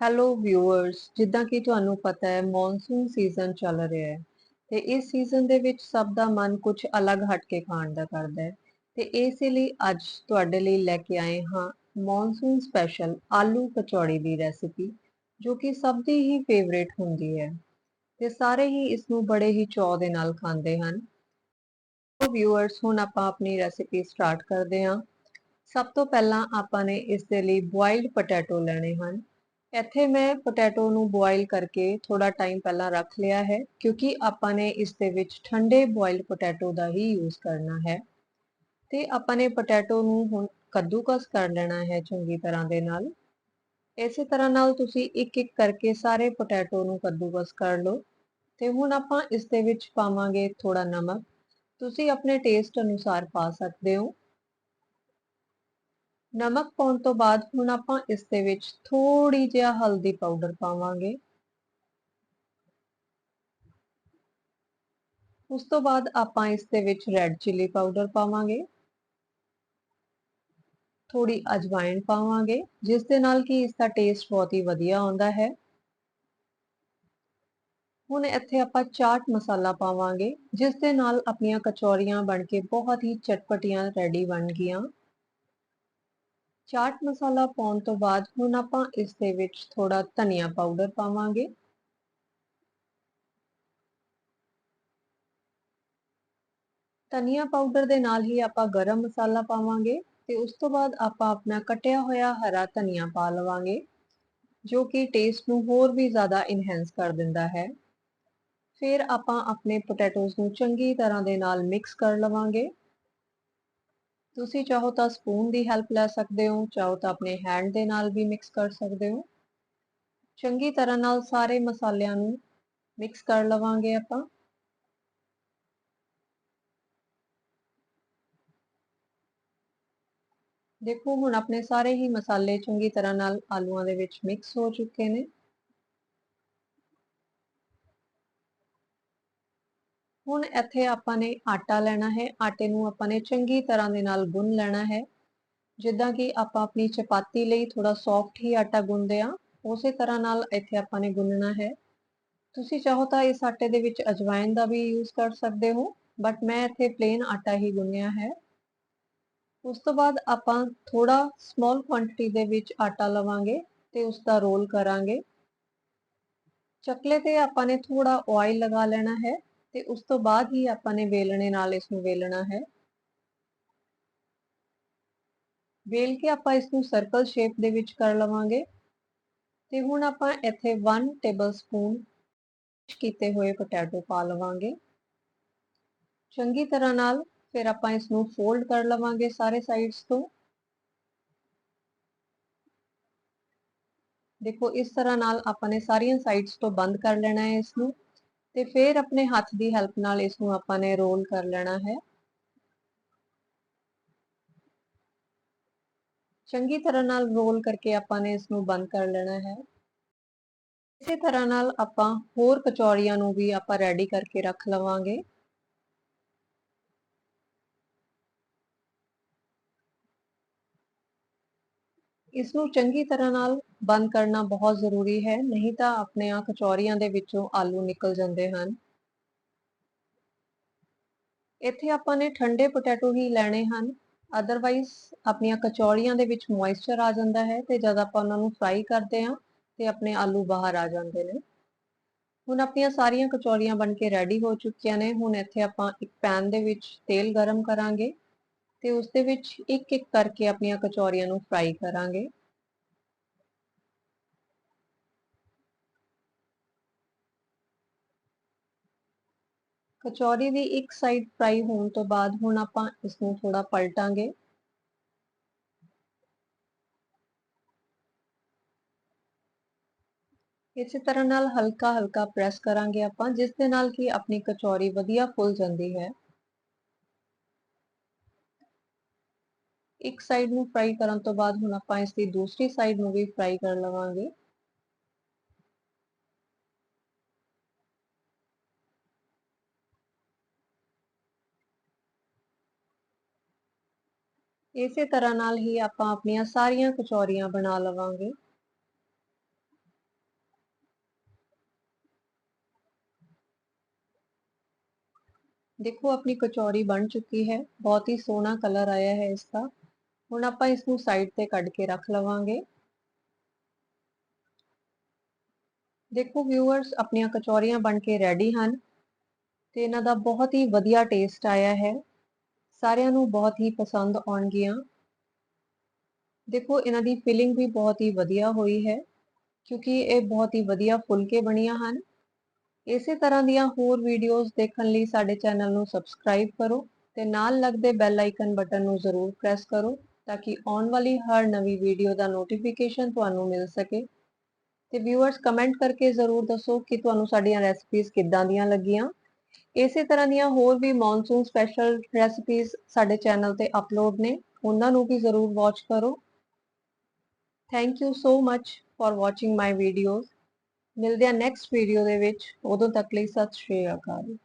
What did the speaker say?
Hello viewers ਜਿੱਦਾਂ ਕਿ ਤੁਹਾਨੂੰ ਪਤਾ ਹੈ ਮੌਨਸੂਨ ਸੀਜ਼ਨ ਚੱਲ ਰਿਹਾ ਹੈ ਤੇ ਇਸ ਸੀਜ਼ਨ ਦੇ ਵਿੱਚ ਸਭ ਦਾ ਮਨ ਕੁਝ ਅਲੱਗ ਹਟ ਕੇ ਖਾਣ ਦਾ ਕਰਦਾ ਹੈ ਤੇ ਇਸੇ ਲਈ ਅੱਜ ਤੁਹਾਡੇ ਲਈ ਲੈ ਕੇ ਆਏ ਹਾਂ ਮੌਨਸੂਨ ਸਪੈਸ਼ਲ ਆਲੂ ਕਚੌੜੀ ਦੀ ਰੈਸਿਪੀ ਜੋ ਕਿ ਸਭ ਦੀ ਹੀ ਫੇਵਰੇਟ ਹੁੰਦੀ ਹੈ ਤੇ ਸਾਰੇ ਹੀ ਇਸ ਨੂੰ ਬੜੇ ਹੀ ਚਾਅ ਦੇ ਨਾਲ ਖਾਂਦੇ ਹਨ। ਸੋ ਵਿਊਅਰਸ ਹੁਣ ਆਪਾਂ ਆਪਣੀ ਰੈਸਿਪੀ ਸਟਾਰਟ ਕਰਦੇ ਹਾਂ। ਸਭ ਤੋਂ ਪਹਿਲਾਂ ਆਪਾਂ ਨੇ ਇਸ ਦੇ ਲਈ ਬੋਇਲਡ ਪੋਟੈਟੋ ਲੈਣੇ ਹਨ। ਇੱਥੇ ਮੈਂ ਪੋਟੈਟੋ ਨੂੰ ਬੋਇਲ ਕਰਕੇ ਥੋੜਾ ਟਾਈਮ ਪਹਿਲਾਂ ਰੱਖ ਲਿਆ ਹੈ, ਕਿਉਂਕਿ ਆਪਾਂ ਨੇ ਇਸ ਦੇ ਵਿੱਚ ਠੰਡੇ ਬੋਇਲਡ ਪੋਟੈਟੋ ਦਾ ਹੀ ਯੂਜ਼ ਕਰਨਾ ਹੈ। ਤੇ ਆਪਾਂ ਨੇ ਪੋਟੈਟੋ ਨੂੰ ਹੁਣ ਕੱਦੂਕਸ ਕਰ ਲੈਣਾ ਹੈ ਚੰਗੀ ਤਰ੍ਹਾਂ ਦੇ ਨਾਲ। ਇਸੇ ਤਰ੍ਹਾਂ ਨਾਲ ਤੁਸੀਂ ਇੱਕ ਇੱਕ ਕਰਕੇ ਸਾਰੇ ਪੋਟੈਟੋ ਨੂੰ ਕੱਦੂਕਸ ਕਰ ਲਓ। ਤੇ ਹੁਣ ਆਪਾਂ ਇਸ ਦੇ ਵਿੱਚ ਪਾਵਾਂਗੇ ਥੋੜਾ ਨਮਕ। ਤੁਸੀਂ ਆਪਣੇ ਟੇਸਟ ਅਨੁਸਾਰ ਪਾ ਸਕਦੇ ਹੋ। ਨਮਕ ਪਾਉਣ ਤੋਂ ਬਾਅਦ ਹੁਣ ਆਪਾਂ ਇਸ ਦੇ ਵਿੱਚ ਥੋੜੀ ਜਿਹਾ ਹਲਦੀ ਪਾਊਡਰ ਪਾਵਾਂਗੇ। ਉਸ ਤੋਂ ਬਾਅਦ ਆਪਾਂ ਇਸ ਦੇ ਵਿੱਚ ਰੈੱਡ ਚਿੱਲੀ ਪਾਊਡਰ ਪਾਵਾਂਗੇ। ਥੋੜੀ ਅਜਵਾਇਣ ਪਾਵਾਂਗੇ, ਜਿਸ ਦੇ ਨਾਲ ਕਿ ਇਸ ਦਾ ਟੇਸਟ ਬਹੁਤ ਹੀ ਵਧੀਆ ਆਉਂਦਾ ਹੈ। ਹੁਣ ਇੱਥੇ ਆਪਾਂ ਚਾਟ ਮਸਾਲਾ ਪਾਵਾਂਗੇ, ਜਿਸ ਦੇ ਨਾਲ ਆਪਣੀਆਂ ਕਚੌਰੀਆਂ ਬਣ ਕੇ ਬਹੁਤ ਹੀ ਚਟਪਟੀਆਂ ਰੈਡੀ ਬਣ ਗਈਆਂ। ਚਾਟ ਮਸਾਲਾ ਪਾਉਣ ਤੋਂ ਬਾਅਦ ਹੁਣ ਆਪਾਂ ਇਸ ਦੇ ਵਿੱਚ ਥੋੜਾ ਧਨੀਆ ਪਾਊਡਰ ਪਾਵਾਂਗੇ। ਧਨੀਆ ਪਾਊਡਰ ਦੇ ਨਾਲ ਹੀ ਆਪਾਂ ਗਰਮ ਮਸਾਲਾ ਪਾਵਾਂਗੇ ਤੇ ਉਸ ਤੋਂ ਬਾਅਦ ਆਪਾਂ ਆਪਣਾ ਕਟਿਆ ਹੋਇਆ ਹਰਾ ਧਨੀਆ ਪਾ ਲਵਾਂਗੇ, ਜੋ ਕਿ ਟੇਸਟ ਨੂੰ ਹੋਰ ਵੀ ਜ਼ਿਆਦਾ ਇਨਹੈਂਸ ਕਰ ਦਿੰਦਾ ਹੈ। ਫਿਰ ਆਪਾਂ ਆਪਣੇ ਪੋਟੈਟੋਸ ਨੂੰ ਚੰਗੀ ਤਰ੍ਹਾਂ ਦੇ ਨਾਲ ਮਿਕਸ ਕਰ ਲਵਾਂਗੇ। ਤੁਸੀਂ ਚਾਹੋ ਤਾਂ ਸਪੂਨ ਦੀ ਹੈਲਪ ਲੈ ਸਕਦੇ ਹੋ, ਚਾਹੋ ਤਾਂ ਆਪਣੇ ਹੈਂਡ ਦੇ ਨਾਲ ਵੀ ਮਿਕਸ ਕਰ ਸਕਦੇ ਹੋ। ਚੰਗੀ ਤਰ੍ਹਾਂ ਨਾਲ ਸਾਰੇ ਮਸਾਲਿਆਂ ਨੂੰ ਮਿਕਸ ਕਰ ਲਵਾਂਗੇ ਆਪਾਂ। ਦੇਖੋ, ਹੁਣ ਆਪਣੇ ਸਾਰੇ ਹੀ ਮਸਾਲੇ ਚੰਗੀ ਤਰ੍ਹਾਂ ਨਾਲ ਆਲੂਆਂ ਦੇ ਵਿੱਚ ਮਿਕਸ ਹੋ ਚੁੱਕੇ ਨੇ। ਹੁਣ ਇੱਥੇ ਆਪਾਂ ਨੇ ਆਟਾ ਲੈਣਾ ਹੈ, ਆਟੇ ਨੂੰ ਆਪਾਂ ਨੇ ਚੰਗੀ ਤਰ੍ਹਾਂ ਦੇ ਨਾਲ ਗੁੰਨ ਲੈਣਾ ਹੈ। ਜਿੱਦਾਂ ਕਿ ਆਪਾਂ ਆਪਣੀ ਚਪਾਤੀ ਲਈ ਥੋੜਾ ਸੌਫਟ ਹੀ ਆਟਾ ਗੁੰਨਦੇ ਆ ਉਸੇ ਤਰ੍ਹਾਂ ਨਾਲ ਇੱਥੇ ਆਪਾਂ ਨੇ ਗੁੰਨਣਾ ਹੈ। ਤੁਸੀਂ ਚਾਹੋ ਤਾਂ ਇਸ ਆਟੇ ਦੇ ਵਿੱਚ ਅਜਵਾਇਨ ਦਾ ਵੀ ਯੂਜ਼ ਕਰ ਸਕਦੇ ਹੋ ਬਟ ਮੈਂ ਇੱਥੇ ਪਲੇਨ ਆਟਾ ਹੀ ਗੁੰਨਿਆ ਹੈ। ਉਸ ਤੋਂ ਬਾਅਦ ਆਪਾਂ ਥੋੜਾ ਸਮਾਲ ਕੁਆਂਟੀਟੀ ਦੇ ਵਿੱਚ ਆਟਾ ਲਵਾਂਗੇ ਤੇ ਉਸ ਦਾ ਰੋਲ ਕਰਾਂਗੇ। ਚੱਕਲੇ ਤੇ ਆਪਾਂ ਨੇ ਥੋੜਾ ਆਇਲ ਲਗਾ ਲੈਣਾ ਹੈ। ਤੇ ਉਸ ਤੋਂ ਬਾਅਦ ਹੀ ਆਪਾਂ ਨੇ ਵੇਲਣੇ ਨਾਲ ਇਸ ਨੂੰ ਵੇਲਣਾ ਹੈ। ਵੇਲ ਕੇ ਆਪਾਂ ਇਸ ਨੂੰ ਸਰਕਲ ਸ਼ੇਪ ਦੇ ਵਿੱਚ ਕਰ ਲਵਾਂਗੇ। ਤੇ ਹੁਣ ਆਪਾਂ ਇੱਥੇ 1 ਟੇਬਲ ਸਪੂਨ ਕੀਤੇ ਹੋਏ ਪੋਟੈਟੋ ਪਾ ਲਵਾਂਗੇ। ਚੰਗੀ ਤਰ੍ਹਾਂ ਨਾਲ ਫਿਰ ਆਪਾਂ ਇਸ ਨੂੰ ਫੋਲਡ ਕਰ ਲਵਾਂਗੇ ਸਾਰੇ ਸਾਈਡਸ ਤੋਂ। ਦੇਖੋ, ਇਸ ਤਰ੍ਹਾਂ ਨਾਲ ਆਪਾਂ ਨੇ ਸਾਰੀਆਂ ਸਾਈਡਸ ਤੋਂ ਬੰਦ ਕਰ ਲੈਣਾ ਹੈ ਇਸ ਨੂੰ ਤੇ ਫਿਰ ਆਪਣੇ ਹੱਥ ਦੀ ਹੈਲਪ ਨਾਲ ਇਸ ਨੂੰ ਆਪਾਂ ਨੇ ਰੋਲ ਕਰ ਲੈਣਾ ਹੈ। ਚੰਗੀ ਤਰ੍ਹਾਂ ਨਾਲ ਰੋਲ ਕਰਕੇ ਆਪਾਂ ਨੇ ਇਸ ਨੂੰ ਬੰਦ ਕਰ ਲੈਣਾ ਹੈ। ਇਸੇ ਤਰ੍ਹਾਂ ਨਾਲ ਆਪਾਂ ਹੋਰ ਕਚੌੜੀਆਂ ਨੂੰ ਵੀ ਆਪਾਂ ਰੈਡੀ ਕਰਕੇ ਰੱਖ ਲਵਾਂਗੇ। ਇਸ ਨੂੰ ਚੰਗੀ ਤਰ੍ਹਾਂ ਨਾਲ ਬੰਦ ਕਰਨਾ ਬਹੁਤ ਜ਼ਰੂਰੀ ਹੈ, ਨਹੀਂ ਤਾਂ ਆਪਣੇ ਆ ਕਚੌਰੀਆਂ ਦੇ ਵਿੱਚੋਂ ਆਲੂ ਨਿਕਲ ਜਾਂਦੇ ਹਨ। ਇੱਥੇ ਆਪਾਂ ਨੇ ਠੰਡੇ ਪੋਟੈਟੋ ਹੀ ਲੈਣੇ ਹਨ। ਅਦਰਵਾਈਜ਼ ਆਪਣੀਆਂ ਕਚੌੜੀਆਂ ਦੇ ਵਿੱਚ ਮੋਇਸਚਰ ਆ ਜਾਂਦਾ ਹੈ ਤੇ ਜਦ ਆਪਾਂ ਉਹਨਾਂ ਨੂੰ ਫਰਾਈ ਕਰਦੇ ਹਾਂ ਤੇ ਆਪਣੇ ਆਲੂ ਬਾਹਰ ਆ ਜਾਂਦੇ ਨੇ। ਹੁਣ ਆਪਣੀਆਂ ਸਾਰੀਆਂ ਕਚੌਰੀਆਂ ਬਣ ਕੇ ਰੈਡੀ ਹੋ ਚੁੱਕੀਆਂ ਨੇ। ਹੁਣ ਇੱਥੇ ਆਪਾਂ ਇੱਕ ਪੈਨ ਦੇ ਵਿੱਚ ਤੇਲ ਗਰਮ ਕਰਾਂਗੇ। ਤੇ ਉਸ ਦੇ ਵਿੱਚ ਇੱਕ ਇੱਕ ਕਰਕੇ ਆਪਣੀਆਂ ਕਚੌਰੀਆਂ ਨੂੰ ਫਰਾਈ ਕਰਾਂਗੇ। ਕਚੌਰੀ ਦੀ ਇੱਕ ਸਾਈਡ ਫਰਾਈ ਹੋਣ ਤੋਂ ਬਾਅਦ ਹੁਣ ਆਪਾਂ ਇਸ ਨੂੰ ਥੋੜਾ ਪਲਟਾਂਗੇ। ਇਸੇ ਤਰ੍ਹਾਂ ਨਾਲ ਹਲਕਾ ਹਲਕਾ ਪ੍ਰੈਸ ਕਰਾਂਗੇ ਆਪਾਂ, ਜਿਸ ਦੇ ਨਾਲ ਕਿ ਆਪਣੀ ਕਚੌਰੀ ਵਧੀਆ ਫੁੱਲ ਜਾਂਦੀ ਹੈ। एक साइड में फ्राई करने तो बाद हूँ आप इसकी दूसरी साइड में भी फ्राई कर लवेंगे इसे तरह नाल ही आप अपन सारिया कचौरिया बना लवेंगे देखो, अपनी कचौरी बन चुकी है। बहुत ही सोहना कलर आया है इसका। ਹੁਣ ਆਪਾਂ ਇਸ ਨੂੰ ਸਾਈਡ ਤੇ ਕੱਢ ਕੇ ਰੱਖ ਲਵਾਂਗੇ। ਦੇਖੋ ਵਿਊਅਰਸ ਆਪਣੀਆਂ ਕਚੌਰੀਆਂ ਬਣ ਕੇ ਰੈਡੀ ਹਨ ਤੇ ਇਹਨਾਂ ਦਾ ਬਹੁਤ ਹੀ ਵਧੀਆ ਟੇਸਟ ਆਇਆ ਹੈ। ਸਾਰਿਆਂ ਨੂੰ ਬਹੁਤ ਹੀ ਪਸੰਦ ਆਉਣਗੀਆਂ। ਦੇਖੋ ਇਹਨਾਂ ਦੀ ਫਿਲਿੰਗ ਵੀ ਬਹੁਤ ਹੀ ਵਧੀਆ ਹੋਈ ਹੈ ਕਿਉਂਕਿ ਇਹ ਬਹੁਤ ਹੀ ਵਧੀਆ ਫੁਲਕੇ ਬਣੀਆਂ ਹਨ। ਇਸੇ ਤਰ੍ਹਾਂ ਦੀਆਂ ਹੋਰ ਵੀਡੀਓਜ਼ ਦੇਖਣ ਲਈ ਸਾਡੇ ਚੈਨਲ ਨੂੰ ਸਬਸਕ੍ਰਾਈਬ ਕਰੋ ਤੇ ਨਾਲ ਲੱਗਦੇ ਬੈਲ ਆਈਕਨ ਬਟਨ ਨੂੰ ਜ਼ਰੂਰ ਪ੍ਰੈਸ ਕਰੋ। ਤਾਂ ਕਿ ਆਉਣ ਵਾਲੀ ਹਰ ਨਵੀਂ ਵੀਡੀਓ ਦਾ ਨੋਟੀਫਿਕੇਸ਼ਨ ਤੁਹਾਨੂੰ ਮਿਲ ਸਕੇ। ਤੇ ਵਿਊਅਰਸ ਕਮੈਂਟ ਕਰਕੇ ਜ਼ਰੂਰ ਦੱਸੋ ਕਿ ਤੁਹਾਨੂੰ ਸਾਡੀਆਂ ਰੈਸਪੀਜ਼ ਕਿੱਦਾਂ ਦੀਆਂ ਲੱਗੀਆਂ। ਇਸੇ ਤਰ੍ਹਾਂ ਦੀਆਂ ਹੋਰ ਵੀ ਮੌਨਸੂਨ ਸਪੈਸ਼ਲ ਰੈਸਪੀਜ਼ ਸਾਡੇ ਚੈਨਲ ਤੇ ਅਪਲੋਡ ਨੇ, ਉਹਨਾਂ ਨੂੰ ਵੀ ਜ਼ਰੂਰ ਵਾਚ ਕਰੋ। Thank you so much for watching my videos ਮਿਲਦੇ ਆ ਨੈਕਸਟ ਵੀਡੀਓ ਦੇ ਵਿੱਚ। ਉਦੋਂ ਤੱਕ ਲਈ ਸਤਿ ਸ਼੍ਰੀ ਅਕਾਲ।